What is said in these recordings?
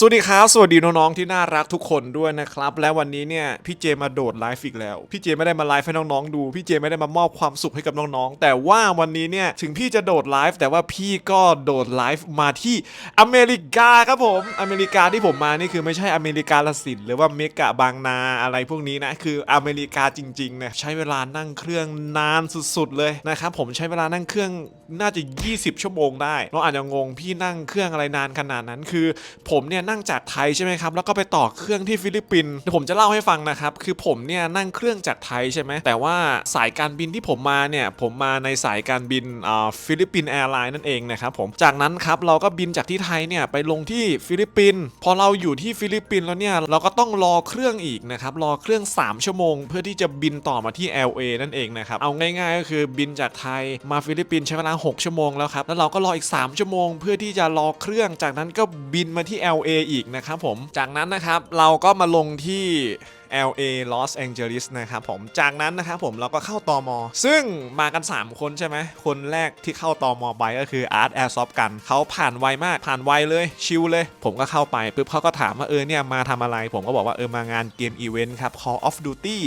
สวัสดีครับ สวัสดีน้องๆที่น่ารักทุกคนด้วยนะครับ และวันนี้เนี่ยพี่เจมาโดดไลฟ์อีกแล้ว พี่เจไม่ได้มาไลฟ์ให้น้องๆดู พี่เจไม่ได้มามอบความสุขให้กับน้องๆ แต่ว่าวันนี้เนี่ยถึงพี่จะโดดไลฟ์แต่ว่าพี่ก็โดดไลฟ์มาที่อเมริกาครับผม อเมริกาที่ผมมานี่คือไม่ใช่อเมริกาละสินหรือว่าเมกะบางนาอะไรพวกนี้นะคืออเมริกาจริงๆเนะใช้เวลานั่งเครื่องนานสุดๆเลยนะครับผมใช้เวลานั่งเครื่องน่าจะ 20 ชั่วโมงได้เราอาจจะงงพี่นั่งเครื่องอะไรนานขนาดนั้นคือ ผมเนี่ยนั่งจากไทยใช่ไหมครับแล้วก็ไปต่อเครื่องที่ฟิลิปปินส์เดี๋ยวผมจะเล่าให้ฟังนะครับคือผมเนี่ยนั่งเครื่องจากไทยใช่ไหมแต่ว่าสายการบินที่ผมมาเนี่ยผมมาในสายการบินอ่าฟิลิปปินส์แอร์ไลน์นั่นเองนะครับผมจากนั้นครับเราก็บินจากที่ไทยเนี่ยไปลงที่ฟิลิปปินส์พอเราอยู่ที่ฟิลิปปินส์แล้วเนี่ยเราก็ต้องรอเครื่องอีกนะครับรอเครื่อง 3 ชั่วโมง เพื่อที่จะบินต่อมาที่ LA นั่นเองนะครับเอาง่ายๆก็คือบินจากไทยมาฟิลิปปินส์ใช้เวลา6ชั่วโมงแล้วครับแล้วเราก็รออีก 3 ชั่วโมง เพื่อที่จะรอเครื่องจากนั้นก็บินมาที่ LA อีกนะครับผมจากนั้นนะครับเราก็มาลงที่ LA Los Angeles นะครับผมจากนั้นนะครับผมเราก็เข้าตอมอซึ่งมากัน 3 คนใช่ไหมคนแรกที่เข้าตอมอไปก็คือ Art Airsoft กัน เขาผ่านไวมากผ่านไวเลยชิลเลย ผมก็เข้าไปปุ๊บเขาก็ถามว่าเออเนี่ยมาทำอะไร ผมก็บอกว่าเออมางานเกมอีเวนต์ครับ Call of Duty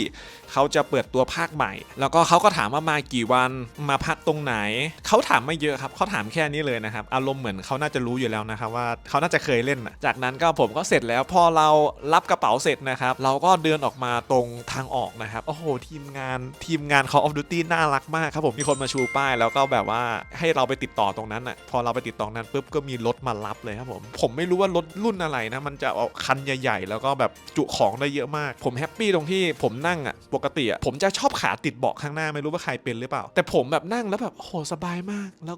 เขาจะเปิดตัวภาคใหม่ แล้วก็เขาก็ถามว่ามากี่วันมาพักตรงไหน เขาถามไม่เยอะครับเขาถามแค่นี้เลยนะครับอารมณ์เหมือนเขาน่าจะรู้อยู่แล้วนะครับว่าเขาน่าจะเคยเล่นจากนั้นก็ผมก็เสร็จแล้วพอเรารับกระเป๋าเสร็จนะครับเราก็เดินออกมาตรงทางออกนะครับโอ้โหทีมงานทีมงาน Call of Duty น่ารักมากครับผมมีคนมาชูป้าย แล้วก็แบบว่าให้เราไปติดต่อตรงนั้นน่ะพอเราไปติดต่อนั้นปุ๊บก็มีรถมารับเลยครับผมผมไม่รู้ว่ารถรุ่นอะไรนะมันจะเอาคันใหญ่ ๆ แล้วก็แบบจุของได้เยอะมาก ผมแฮปปี้ตรงที่ผมนั่งอะปกติอะผมจะชอบขาติดเบาะข้างหน้าไม่รู้ว่าใครเป็นหรือเปล่า แต่ผมแบบนั่งแล้วแบบโอ้โหสบายมาก แล้ว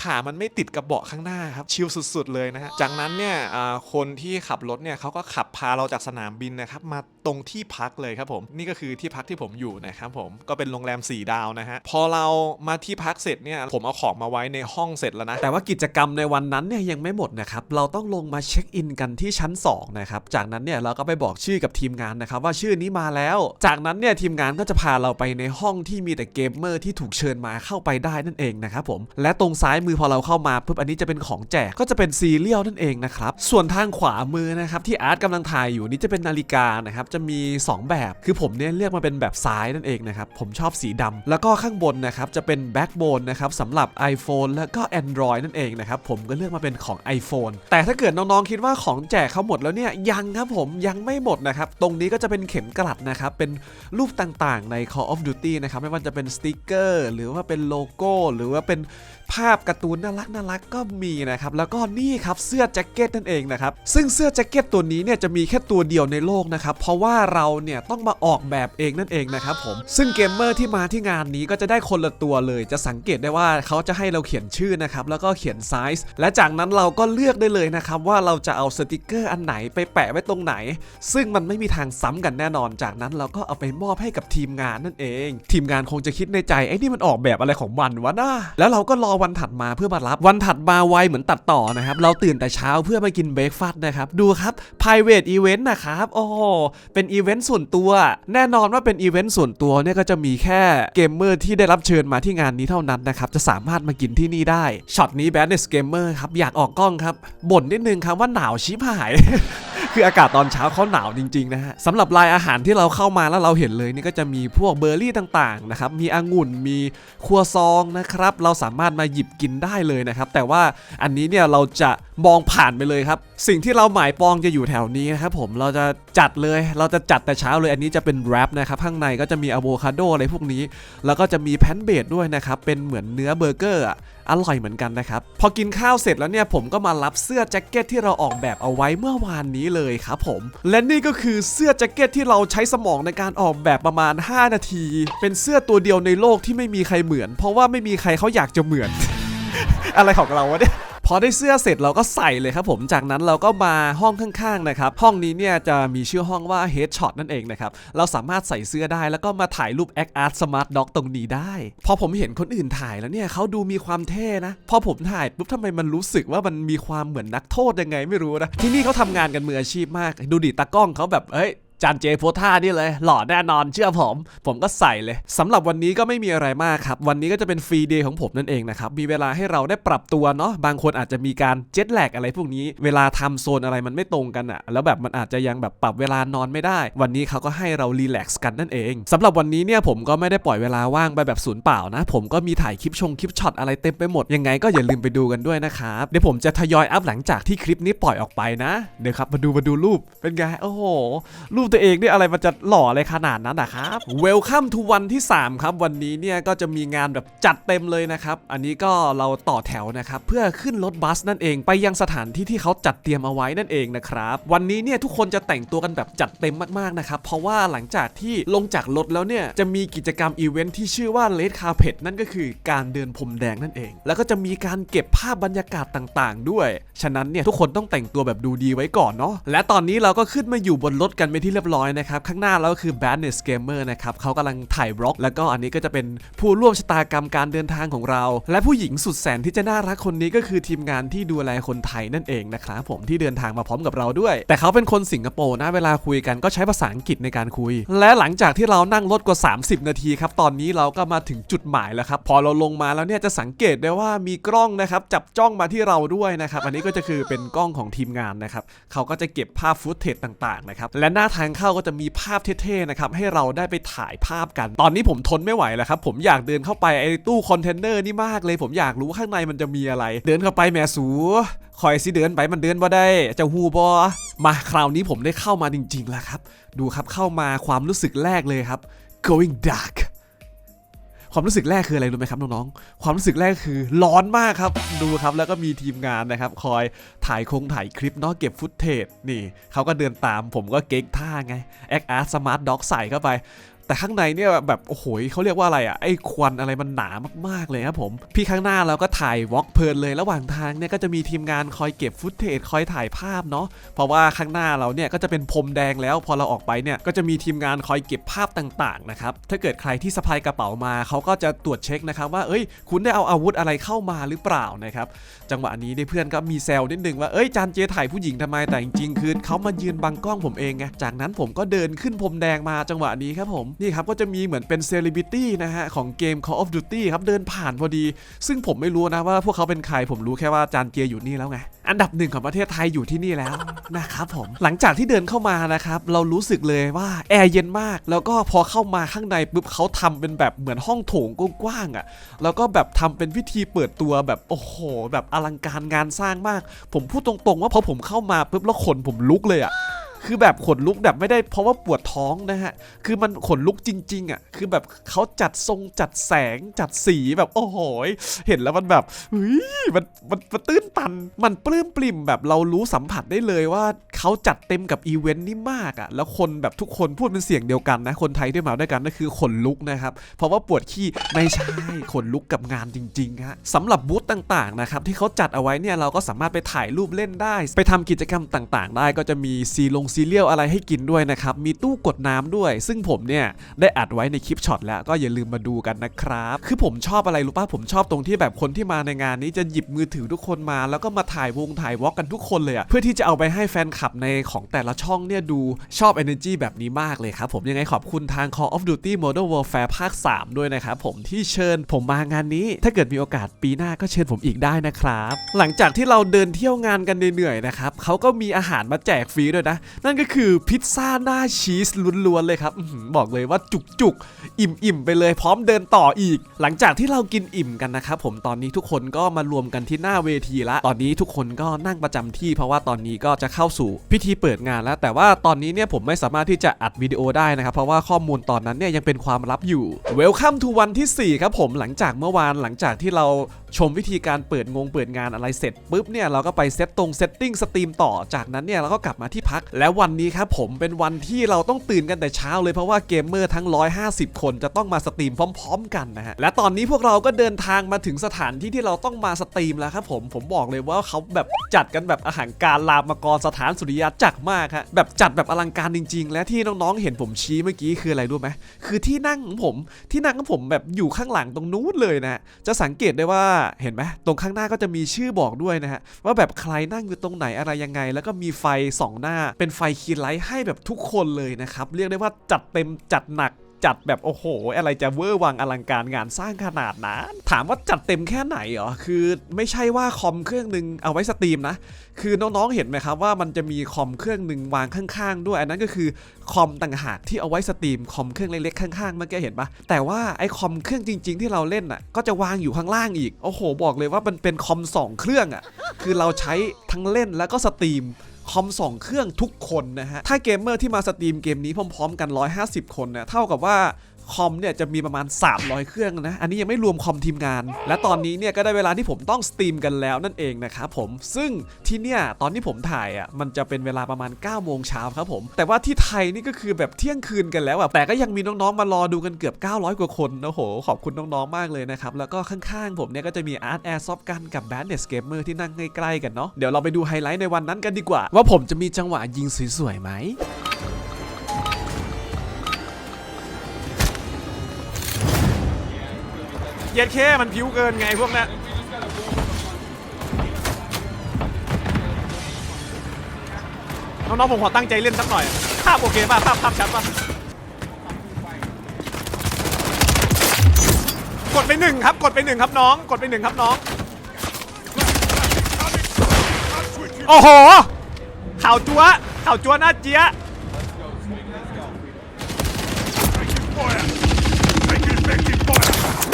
ขามันไม่ติดกับเบาะข้างหน้าครับชิลสุด ๆ เลยนะฮะจากนั้นเนี่ยคนที่ขับรถเนี่ยเขาก็ขับพาเราจากสนามบินนะครับมาตรงที่พักเลยครับผมนี่ก็คือที่พักที่ผมอยู่นะครับผมก็เป็นโรงแรม 4 ดาวนะฮะพอเรามาที่พักเสร็จเนี่ยผมเอาของมาไว้ในห้องเสร็จแล้วนะแต่ว่ากิจกรรมในวันนั้นเนี่ยยังไม่หมดนะครับเราต้องลงมาเช็คอินกันที่ชั้น2นะครับจากนั้นเนี่ยเราก็ไปบอกชื่อกับทีมงานนะครับว่าชื่อนี้มาแล้ว จากนั้นเนี่ยทีมงานก็จะพาเราไปในห้องที่มีแต่เกมเมอร์ที่ถูกเชิญมาเข้าไปได้นั่นเองนะครับผมและตรงซ้ายมือพอเราเข้ามาปุ๊บอันนี้จะเป็นของแจกก็จะเป็นซีเรียลนั่นเองนะครับส่วนทางขวามือนะครับที่อาร์ตกำลังถ่ายอยู่นี่จะเป็นนาฬิกานะครับจะมี 2 แบบคือผมเนี่ยเลือกมาเป็นแบบซ้ายนั่นเองนะครับผมชอบสีดำแล้วก็ข้างบนนะครับจะเป็นแบ็กโบนนะครับสำหรับ iPhone แล้วก็ Android นั่นเองนะครับผมก็เลือกมาเป็นของ iPhone แต่ถ้าเกิดน้องๆคิดว่าของแจกเขาหมดแล้วเนี่ยยังครับผมยังไม่หมดนะครับตรงนี้ก็จะเป็นเข็มกลัดนะครับเป็นรูปต่างๆ ใน Call of Duty นะครับ ไม่ว่าจะเป็นสติกเกอร์หรือว่าเป็นโลโก้ หรือว่าเป็นภาพการ์ตูนน่ารักน่ารักก็มีนะครับ แล้วก็นี่ครับเสื้อแจ็คเก็ตนั่นเองนะครับ ซึ่งเสื้อแจ็คเก็ตตัวนี้เนี่ยจะมีแค่ตัวเดียวในโลกนะครับ เพราะว่าเราเนี่ยต้องมาออกแบบเองนั่นเองนะครับผม ซึ่งเกมเมอร์ที่มาที่งานนี้ก็จะได้คนละตัวเลย จะสังเกตได้ว่าเขาจะให้เราเขียนชื่อนะครับ แล้วก็เขียนไซส์และจากนั้นเราก็เลือกได้เลยนะครับว่าเราจะเอาสติกเกอร์อันไหนไปแปะไว้ตรงไหน ซึ่งมันไม่มีทางซ้ำกันแน่นอน จากนั้นเราก็เอาไปมอบใให้กับทีมงานนั่นเอง ทีมงานคงจะคิดในใจไอ้นี่มันออกแบบอะไรของมันวะน่าแล้วเราก็รอวันถัดมาเพื่อมารับวันถัดมาไวเหมือนตัดต่อนะครับ เราตื่นแต่เช้าเพื่อมากินเบรกฟาสต์นะครับ ดูครับ private event นะครับโอ้เป็นอีเวนต์ส่วนตัว แน่นอนว่าเป็นอีเวนต์ส่วนตัวเนี่ยก็จะมีแค่เกมเมอร์ที่ได้รับเชิญมาที่งานนี้เท่านั้นนะครับจะสามารถมากินที่นี่ได้ช็อตนี้แบดเนสเกมเมอร์ครับอยากออกกล้องครับบ่นนิดนึงครับว่าหนาวชิบหาย คืออากาศตอนเช้าเขาหนาวจริงๆนะฮะสำหรับรายอาหารที่เราเข้ามาแล้วเราเห็นเลยนี่ก็จะมีพวกเบอร์รี่ต่างๆนะครับมีองุ่นมีครัวซองนะครับเราสามารถมาหยิบกินได้เลยนะครับแต่ว่าอันนี้เนี่ยเราจะมองผ่านไปเลยครับสิ่งที่เราหมายปองจะอยู่แถวนี้นะครับผมเราจะจัดเลยเราจะจัดแต่เช้าเลยอันนี้จะเป็นแรปนะครับข้างในก็จะมีอะโวคาโดอะไรพวกนี้ แล้วก็จะมีแพนเบดด้วยนะครับเป็นเหมือนเนื้อเบอร์เกอร์ อร่อยเหมือนกันนะครับ พอกินข้าวเสร็จแล้วเนี่ยผมก็มารับเสื้อแจ็คเก็ตที่เราออกแบบเอาไว้เมื่อวานนี้เลยครับผม และนี่ก็คือเสื้อแจ็คเก็ตที่เราใช้สมองในการออกแบบประมาณ 5 นาที เป็นเสื้อตัวเดียวในโลกที่ไม่มีใครเหมือน เพราะว่าไม่มีใครเขาอยากจะเหมือน อะไรของเราวะเนี่ย พอได้เสื้อเสร็จเราก็ใส่เลยครับผมจากนั้นเราก็มาห้องข้างๆนะครับห้องนี้เนี่ยจะมีชื่อห้องว่า Headshot นั่นเองนะครับเราสามารถใส่เสื้อได้แล้วก็มาถ่ายรูป Act Art Smart Dog ตรงนี้ได้ พอผมเห็นคนอื่นถ่ายแล้วเนี่ยเขาดูมีความเท่นะ พอผมถ่ายปุ๊บทำไมมันรู้สึกว่ามันมีความเหมือนนักโทษยังไงไม่รู้นะที่นี่เขาทำงานกันมืออาชีพมาก ดูดิตากล้องเขาแบบเอ้ย จานเจโพท่านี่เลย หล่อแน่นอนเชื่อผม ผมก็ใส่เลยสำหรับวันนี้ก็ไม่มีอะไรมากครับ วันนี้ก็จะเป็นฟรีเดย์ของผมนั่นเองนะครับ มีเวลาให้เราได้ปรับตัวเนาะบางคนอาจจะมีการเจ็ตแลกอะไรพวกนี้ เวลาทำโซนอะไรมันไม่ตรงกันอะแล้วแบบมันอาจจะยังแบบปรับเวลานอนไม่ได้ วันนี้เขาก็ให้เรารีแลกซ์กันนั่นเองสำหรับวันนี้เนี่ยผมก็ไม่ได้ปล่อยเวลาว่างไปแบบศูนย์เปล่านะ ผมก็มีถ่ายคลิปชงคลิปช็อตอะไรเต็มไปหมดยังไงก็อย่าลืมไปดูกันด้วยนะครับเดี๋ยวผมจะทยอยอัพหลังจากที่คลิปนี้ปล่อยออกไปนะเดี๋ยวครับมาดูมาดูรูปเป็นไงโอ้โหรูปตัวเองนี่อะไรมันจะหล่ออะไรขนาดนั้นนะครับ Welcome to วันที่ 3 ครับ วันนี้เนี่ยก็จะมีงานแบบจัดเต็มเลยนะครับ อันนี้ก็เราต่อแถวนะครับ เพื่อขึ้นรถบัสนั่นเองไปยังสถานที่ที่เขาจัดเตรียมเอาไว้นั่นเองนะครับ วันนี้เนี่ยทุกคนจะแต่งตัวกันแบบจัดเต็มมากๆนะครับ เพราะว่าหลังจากที่ลงจากรถแล้วเนี่ยจะมีกิจกรรมอีเวนท์ที่ชื่อว่า Red Carpet นั่นก็คือการเดินพรมแดงนั่นเอง แล้วก็จะมีการเก็บภาพบรรยากาศต่างๆ ด้วย ฉะนั้นเนี่ยทุกคนต้องแต่งตัวแบบดูดีไว้ก่อนเนาะและตอนนี้เราก็ขึ้นมาอยู่บนรถกันไปที่เรียบร้อยนะครับ ข้างหน้าเราก็คือ Badness Gamer นะครับเขากำลังถ่ายบล็อก แล้วก็อันนี้ก็จะเป็นผู้ร่วมชะตากรรมการเดินทางของเรา และผู้หญิงสุดแสนที่จะน่ารักคนนี้ก็คือทีมงานที่ดูแลคนไทยนั่นเองนะครับผมที่เดินทางมาพร้อมกับเราด้วย แต่เขาเป็นคนสิงคโปร์นะเวลาคุยกันก็ใช้ภาษาอังกฤษในการคุย และหลังจากที่เรานั่งรถกว่า 30 นาทีครับตอนนี้เราก็มาถึงจุดหมายแล้วครับพอเราลงมาแล้วเนี่ยจะสังเกตได้ว่ามีกล้องนะครับจับจ้องมาที่เราด้วยนะครับอันนี้ก็จะคือเป็นกล้องของทีมงานนะครับเขาก็จะเก็บภาพฟุตเทจต่างๆนะครับและหน้าทางเข้าก็จะมีภาพเท่ๆนะครับให้เราได้ไปถ่ายภาพกัน ตอนนี้ผมทนไม่ไหวแล้วครับผมอยากเดินเข้าไปไอ้ตู้คอนเทนเนอร์นี่มากเลย ผมอยากรู้ข้างในมันจะมีอะไร เดินเข้าไปแม่สูคอยสิเดินไปมันเดินบ่ได้เจะฮูบอมาคราวนี้ผมได้เข้ามาจริงๆแล้วครับ ดูครับเข้ามาความรู้สึกแรกเลยครับ going dark ความรู้สึกแรกคืออะไรรู้ไหมครับน้องๆ ความรู้สึกแรกคือร้อนมากครับ ดูครับแล้วก็มีทีมงานนะครับ คอยถ่ายคงถ่ายคลิปเนาะเก็บฟุตเทจนี่เขาก็เดินตามผมก็เก๊กท่าไงแอคอาร์สมาร์ทด็อกใส่เข้าไป แต่ข้างในเนี่ยแบบโอ้โหเขาเรียกว่าอะไรอะไอ้ควันอะไรมันหนามากๆเลยครับผม พี่ข้างหน้าเราก็ถ่ายวอล์กเพลินเลยระหว่างทางเนี่ยก็จะมีทีมงานคอยเก็บฟุตเทจคอยถ่ายภาพเนาะเพราะว่าข้างหน้าเราเนี่ยก็จะเป็นพรมแดงแล้วพอเราออกไปเนี่ยก็จะมีทีมงานคอยเก็บภาพต่างๆนะครับถ้าเกิดใครที่สะพายกระเป๋ามาเขาก็จะตรวจเช็คนะครับว่าเอ้ย คุณได้เอาอาวุธอะไรเข้ามาหรือเปล่านะครับจังหวะนี้เนี่ยเพื่อนก็มีแซวนิดนึงว่าเอ้ยจานเจถ่ายผู้หญิงทำไมแต่จริงๆคือเขามายืนบังกล้องผมเองไงจากนั้นผมก็เดินขึ้นพรมแดงมาจังหวะนี้ครับผมนี่ครับก็จะมีเหมือนเป็นเซเลบริตี้นะฮะของเกม Call of Duty ครับเดินผ่านพอดี ซึ่งผมไม่รู้นะว่าพวกเขาเป็นใครผมรู้แค่ว่าจานเจอยู่นี่แล้วไง อันดับหนึ่งของประเทศไทยอยู่ที่นี่แล้วนะครับผมหลังจากที่เดินเข้ามานะครับเรารู้สึกเลยว่าแอร์เย็นมาก แล้วก็พอเข้ามาข้างในปุ๊บเขาทำเป็นแบบเหมือนห้องโถงกว้างๆอะแล้วก็แบบทำเป็นพิธีเปิดตัวแบบโอ้โห แบบอลังการงานสร้างมาก ผมพูดตรงๆว่าพอผมเข้ามาปุ๊บแล้วขนผมลุกเลยอะ่ะ คือแบบขนลุกแบบไม่ได้เพราะว่าปวดท้องนะฮะ คือมันขนลุกจริง ๆ อะ คือแบบเขาจัดทรงจัดแสงจัดสีแบบโอ้โห เห็นแล้วมันแบบเฮ้ยมันมันมันตื้นตัน มันปลื้มปริ่มแบบเรารู้สัมผัสได้เลยว่าเขาจัดเต็มกับอีเวนต์นี่มากอะ แล้วคนแบบทุกคนพูดเป็นเสียงเดียวกันนะ คนไทยด้วยมาด้วยกันนั่นคือขนลุกนะครับ เพราะว่าปวดขี้ไม่ใช่ขนลุกกับงานจริงๆฮะสำหรับบูธต่างๆนะครับที่เขาจัดเอาไว้เนี่ยเราก็สามารถไปถ่ายรูปเล่นได้ ไปทำกิจกรรมต่าง ๆ ได้ก็จะมีซีลงซีเรียลอะไรให้กินด้วยนะครับ มีตู้กดน้ำด้วย ซึ่งผมเนี่ยได้อัดไว้ในคลิปช็อตแล้วก็อย่าลืมมาดูกันนะครับ คือผมชอบอะไรรู้ป่ะผมชอบตรงที่แบบคนที่มาในงานนี้จะหยิบมือถือทุกคนมา แล้วก็มาถ่ายวงถ่ายวอล์กกันทุกคนเลยอะเพื่อที่จะเอาไปให้แฟนคลับในของแต่ละช่องเนี่ยดูชอบ energy แบบนี้มากเลยครับผมยังไงขอบคุณทาง Call of Duty Modern Warfare ภาค 3 ด้วยนะครับผมที่เชิญผมมางานนี้ ถ้าเกิดมีโอกาสปีหน้าก็เชิญผมอีกได้นะครับ หลังจากที่เราเดินเที่ยวงานกันเหนื่อยๆนะครับเขาก็มีอาหารมาแจกฟรีด้วยนะนั่นก็คือพิซซ่าหน้าชีสล้วนๆเลยครับบอกเลยว่าจุกๆ อิ่มๆไปเลยพร้อมเดินต่ออีก หลังจากที่เรากินอิ่มกันนะครับผมตอนนี้ทุกคนก็มารวมกันที่หน้าเวทีละ ตอนนี้ทุกคนก็นั่งประจำที่ เพราะว่าตอนนี้ก็จะเข้าสู่พิธีเปิดงานแล้ว แต่ว่าตอนนี้เนี่ยผมไม่สามารถที่จะอัดวิดีโอได้นะครับเพราะว่าข้อมูลตอนนั้นเนี่ยยังเป็นความลับอยู่ Welcome to วันที่4ครับผมหลังจากเมื่อวานหลังจากที่เรา ชมวิธีการเปิดงงเปิดงานอะไรเสร็จปุ๊บเนี่ยเราก็ไปเซตตรงเซตติ้งสตรีมต่อจากนั้นเนี่ยเราก็กลับมาที่พัก แล้ววันนี้ครับผมเป็นวันที่เราต้องตื่นกันแต่เช้าเลยเพราะว่าเกมเมอร์ทั้ง 150 คนจะต้องมาสตรีมพร้อม ๆ กันนะฮะและตอนนี้พวกเราก็เดินทางมาถึงสถานที่ที่เราต้องมาสตรีมแล้วครับผมผมบอกเลยว่าเขาแบบจัดกันแบบอาหารการลามกรสถานสุริยะจักรมากฮะแบบจัดแบบอลังการจริง ๆ และที่น้องๆเห็นผมชี้เมื่อกี้คืออะไรรู้ไหมคือที่นั่งของผมที่นั่งของผมแบบอยู่ข้างหลังตรงนู้นเลยนะจะสังเกตได้ว่าเห็นไหมตรงข้างหน้าก็จะมีชื่อบอกด้วยนะฮะว่าแบบใครนั่งอยู่ตรงไหนอะไรยังไง แล้วก็มีไฟสองหน้าเป็นไฟคีย์ไลท์ให้แบบทุกคนเลยนะครับเรียกได้ว่าจัดเต็มจัดหนัก จัดแบบโอ้โห อะไรจะเวอร์วังอลังการงานสร้างขนาดนั้น ถามว่าจัดเต็มแค่ไหนเหรอ คือไม่ใช่ว่าคอมเครื่องหนึ่งเอาไว้สตรีมนะ คือน้องๆเห็นไหมครับว่ามันจะมีคอมเครื่องหนึ่งวางข้างๆ ด้วย อันนั้นก็คือคอมต่างหากที่เอาไว้สตรีมคอมเครื่องเล็กๆข้างๆเมื่อกี้เห็นปะแต่ว่าไอ้คอมเครื่องจริง ๆ ที่เราเล่นอะก็จะวางอยู่ข้างล่างอีก โอ้โห บอกเลยว่ามันเป็นคอมสองเครื่องอะ คือเราใช้ทั้งเล่นแล้วก็สตรีม คอม 2 เครื่องทุกคนนะฮะ ถ้าเกมเมอร์ที่มาสตรีมเกมนี้พร้อมๆกัน 150 คนเนี่ยเท่ากับว่า คอมเนี่ยจะมีประมาณ 300 เครื่องนะ อันนี้ยังไม่รวมคอมทีมงาน และตอนนี้เนี่ยก็ได้เวลาที่ผมต้องสตรีมกันแล้วนั่นเองนะครับผม ซึ่งที่เนี่ยตอนที่ผมถ่ายอะมันจะเป็นเวลาประมาณ9โมงเช้าครับผม แต่ว่าที่ไทยนี่ก็คือแบบเที่ยงคืนกันแล้วอะ แต่ก็ยังมีน้องๆมารอดูกันเกือบ 900 กว่าคนโอ้โห ขอบคุณน้องๆมากเลยนะครับ แล้วก็ข้างๆ ผมเนี่ยก็จะมีอาร์ตแอร์ซอฟกันกับแบนเนสเกมเมอร์ที่นั่งใกล้ๆกันเนาะ เดี๋ยวเราไปดูไฮไลท์ในวันนั้นกันดีกว่า ว่าผมจะมีจังหวะยิงสวยๆไหม เย็ดเคมันผิวเกินไงพวกเนี้ยน้องๆผมขอตั้งใจเล่นสักหน่อย ภาพโอเคป่ะ ภาพภาพชัดป่ะ กดไปหนึ่งครับ กดไปหนึ่งครับน้อง กดไปหนึ่งครับน้อง โอ้โหข่าวจัวข่าวจัวหน้าเจี๊ยะ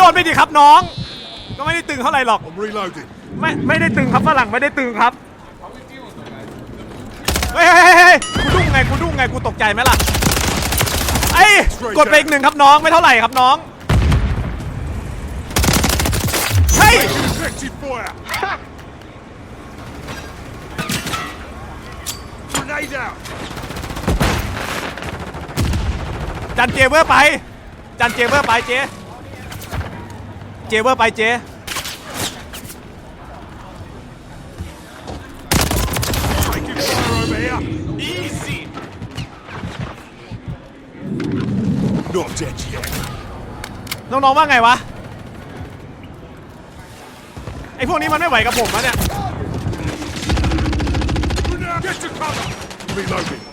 โดนไปดิครับน้อง ก็ไม่ได้ตึงเท่าไหร่หรอก I'm reloading. ไม่ไม่ได้ตึงครับฝรั่งไม่ได้ตึงครับเฮ้ยเฮ้ยเฮ้ยกูดุ้งไงกูดุ้งไงกูตกใจไหมล่ะไอ้ยกดไปอีกหนึ่งครับน้องไม่เท่าไหร่ครับน้องเฮ้ย Effective fire. Grenade out. จันเจเวอร์ไป จันเจเวอร์ไปเจ เจเวอร์ไปเจ Taking fire over here. Easy. Not dead yet. น้องๆว่าไงวะ ไอ้พวกนี้มันไม่ไหวกับผมแล้วเนี่ย Grenade. Get to cover. Reloading.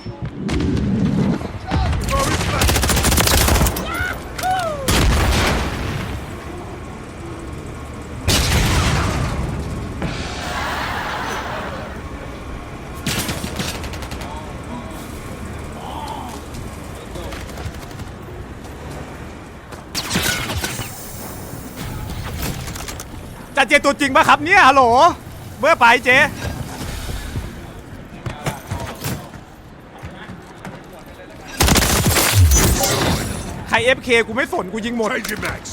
จันเจตัวจริงปะครับเนี่ยฮัลโหลเบอร์ไปเจใคร FK กูไม่สนกูยิงหมด Change your mags.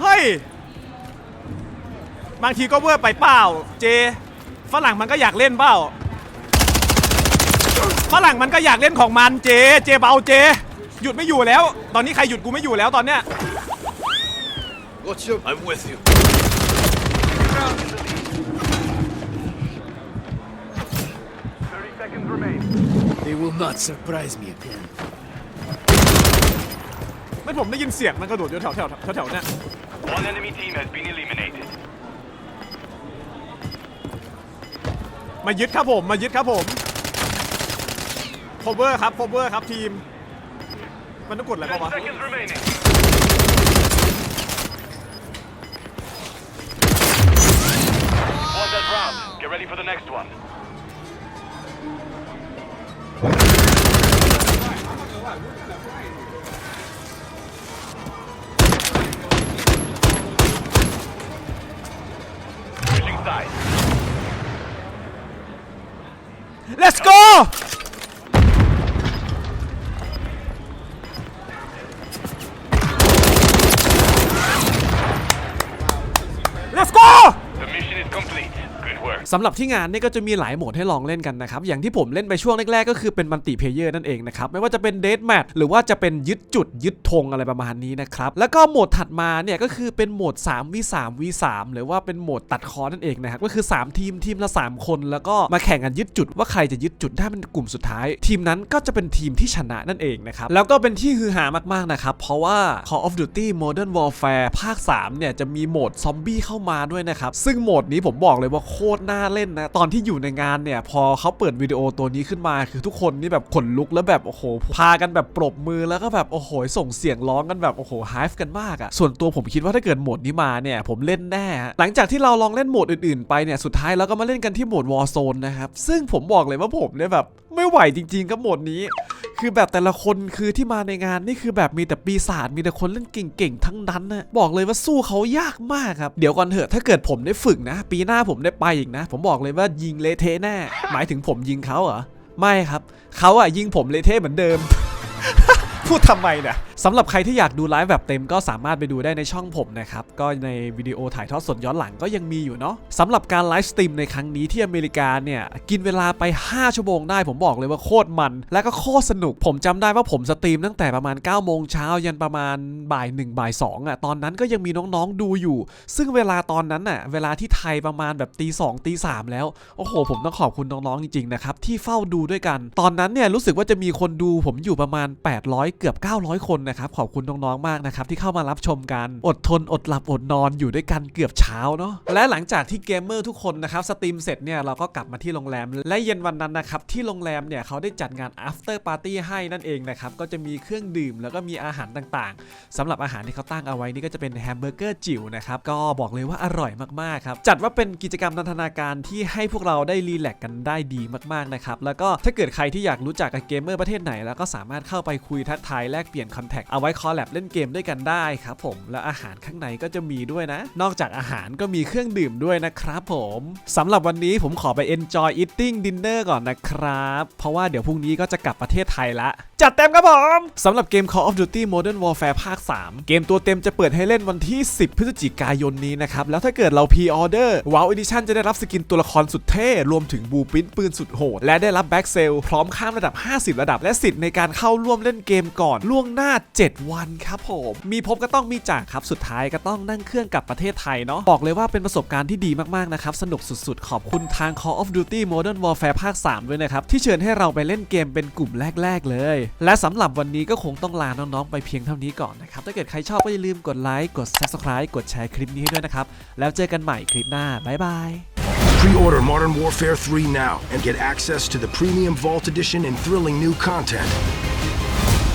เฮ้ย บางทีก็เวอร์ไปเปล่า เจ ฝรั่งมันก็อยากเล่นเปล่า ฝรั่งมันก็อยากเล่นของมันเจ เจเบาเจ หยุดไม่อยู่แล้ว ตอนนี้ใครหยุดกูไม่อยู่แล้วตอนเนี้ย Watch up. I'm with you. They will not surprise me again. ไม่ผมได้ยินเสียงมันกระโดดอยู่แถวแถวแถวแถวๆเนี่ย One enemy team has been eliminated. มายึดครับผมมายึดครับผม cover ครับ cover ครับทีม มันต้องกดอะไรเปล่าวะ Seconds remaining. Won that round. Get ready for the next one. Switching sides. let's go let's go สำหรับที่งานเนี่ยก็จะมีหลายโหมดให้ลองเล่นกันนะครับ อย่างที่ผมเล่นไปช่วงแรกๆก็คือเป็นมัลติเพเยอร์นั่นเองนะครับ ไม่ว่าจะเป็นเดทแมทหรือว่าจะเป็นยึดจุดยึดธงอะไรประมาณนี้นะครับ แล้วก็โหมดถัดมาเนี่ยก็คือเป็นโหมด3 v 3 v 3หรือว่าเป็นโหมดตัดคอนั่นเองนะครับก็คือ 3 ทีมทีมละ 3 คน แล้วก็มาแข่งกันยึดจุด ว่าใครจะยึดจุดได้เป็นกลุ่มสุดท้าย ทีมนั้นก็จะเป็นทีมที่ชนะนั่นเองนะครับแล้วก็เป็นที่ฮือฮามากๆนะครับเพราะว่า Call of Duty Modern Warfare ภาค3เนี่ยจะมีโหมดซอมบี้เข้ามาด้วยนะครับซึ่งโหมดนี้ผมบอกเลยว่าโคตรน่าเล่นนะ ตอนที่อยู่ในงานเนี่ย พอเขาเปิดวิดีโอตัวนี้ขึ้นมา คือทุกคนนี่แบบขนลุกแล้วแบบโอ้โหพากันแบบปรบมือแล้วก็แบบโอ้โหส่งเสียงร้องกันแบบโอ้โหไฮฟ์กันมากอะส่วนตัวผมคิดว่าถ้าเกิดโหมดนี้มาเนี่ยผมเล่นแน่ หลังจากที่เราลองเล่นโหมดอื่นๆไปเนี่ยสุดท้ายเราก็มาเล่นกันที่โหมด Warzone นะครับซึ่งผมบอกเลยว่าผมเนี่ยแบบไม่ไหวจริง ๆกับโหมดนี้ คือแบบแต่ละคนคือที่มาในงานนี่คือแบบมีแต่ปีศาจมีแต่คนเล่นเก่งๆทั้งนั้นนะบอกเลยว่าสู้เขายากมากครับเดี๋ยวก่อนเถอะถ้าเกิดผมได้ฝึกนะ ปีหน้าผมได้ไปอีกนะ ผมบอกเลยว่ายิงเลเทแน่หมายถึงผมยิงเขาเหรอไม่ครับเขาอะยิงผมเลเทเหมือนเดิม พูดทำไมเนี่ย สำหรับใครที่อยากดูไลฟ์แบบเต็มก็สามารถไปดูได้ในช่องผมนะครับ ก็ในวิดีโอถ่ายทอดสดย้อนหลังก็ยังมีอยู่เนาะสำหรับการไลฟ์สตรีมในครั้งนี้ที่อเมริกาเนี่ย กินเวลาไป 5 ชั่วโมงได้ผมบอกเลยว่าโคตรมัน และก็โคตรสนุก ผมจำได้ว่าผมสตรีมตั้งแต่ประมาณ9โมงเช้ายันประมาณบ่าย1บ่าย2อะตอนนั้นก็ยังมีน้องๆดูอยู่ ซึ่งเวลาตอนนั้นน่ะเวลาที่ไทยประมาณแบบตีสองตีสามแล้วโอ้โห ผมต้องขอบคุณน้องๆจริงๆนะครับที่เฝ้าดูด้วยกัน ตอนนั้นเนี่ยรู้สึกว่าจะมีคนดูผมอยู่ประมาณ 800 เกือบ 900 คนนะครับขอบคุณน้องๆมากนะครับที่เข้ามารับชมกันอดทนอดหลับอดนอนอยู่ด้วยกันเกือบเช้าเนาะและหลังจากที่เกมเมอร์ทุกคนนะครับสตรีมเสร็จเนี่ยเราก็กลับมาที่โรงแรม และเย็นวันนั้นนะครับที่โรงแรมเนี่ยเขาได้จัดงาน after party ให้นั่นเองนะครับก็จะมีเครื่องดื่มแล้วก็มีอาหารต่างๆสำหรับอาหารที่เขาตั้งเอาไว้นี่ก็จะเป็นแฮมเบอร์เกอร์จิ๋วนะครับก็บอกเลยว่าอร่อยมากๆครับจัดว่าเป็นกิจกรรมนันทนาการที่ให้พวกเราได้รีแลกซ์กันได้ดีมากๆนะครับแล้วก็ถ้าเกิดใครที่อยากรู้จักกับเกมเมอร์ประเทศไหน แล้วก็สามารถเข้าไปคุยทักทายแลกเปลี่ยนคอนแทคเอาไว้คอลแลบเล่นเกมด้วยกันได้ครับผม แล้วอาหารข้างในก็จะมีด้วยนะ นอกจากอาหารก็มีเครื่องดื่มด้วยนะครับผมสำหรับวันนี้ผมขอไป enjoy eating dinner ก่อนนะครับ เพราะว่าเดี๋ยวพรุ่งนี้ก็จะกลับประเทศไทยละ จัดเต็มครับผมสำหรับเกม Call of Duty Modern Warfare ภาค 3 เกมตัวเต็มจะเปิดให้เล่นวันที่ 10 พฤศจิกายนนี้นะครับ แล้วถ้าเกิดเรา Pre-order WoW Edition จะได้รับสกินตัวละครสุดเท่ รวมถึงบูปินปืนสุดโหดและได้รับแบ็กเซลพร้อมข้ามระดับ 50 ระดับ และสิทธิ์ในการเข้าร่วมเล่นเกมก่อนล่วงหน้า7 วันครับผม มีพบก็ต้องมีจากครับสุดท้ายก็ต้องนั่งเครื่องกลับประเทศไทยเนาะบอกเลยว่าเป็นประสบการณ์ที่ดีมากๆนะครับสนุกสุดๆ ขอบคุณทาง Call of Duty Modern Warfare ภาค 3 ด้วยนะครับ ที่เชิญให้เราไปเล่นเกมเป็นกลุ่มแรก ๆ เลย และสำหรับวันนี้ก็คงต้องลาน้องๆ ไปเพียงเท่านี้ก่อนนะครับถ้าเกิดใครชอบก็อย่าลืมกดไลค์กด Subscribe กดแชร์คลิปนี้ให้ด้วยนะครับแล้วเจอกันใหม่คลิปหน้าบ๊ายบาย Pre-order Modern Warfare 3 now and get access to the Premium Vault Edition and thrilling new content,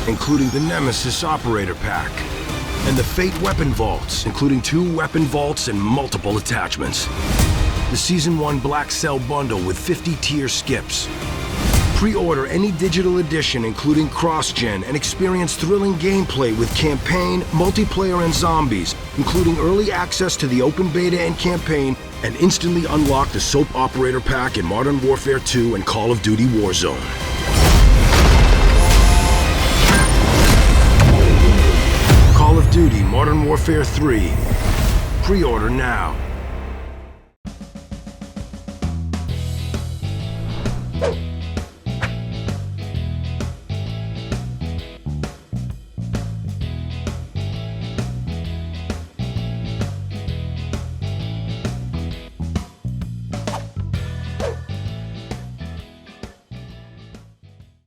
including the Nemesis Operator Pack and the Fate Weapon Vaults, including two weapon vaults and multiple attachments. The Season 1 Black Cell Bundle with 50 tier skips. Pre-order any digital edition including cross-gen and experience thrilling gameplay with campaign, multiplayer and zombies, including early access to the open beta and campaign, and instantly unlock the Soap Operator Pack in Modern Warfare 2 and Call of Duty Warzone. Duty Modern Warfare 3. Pre-order now.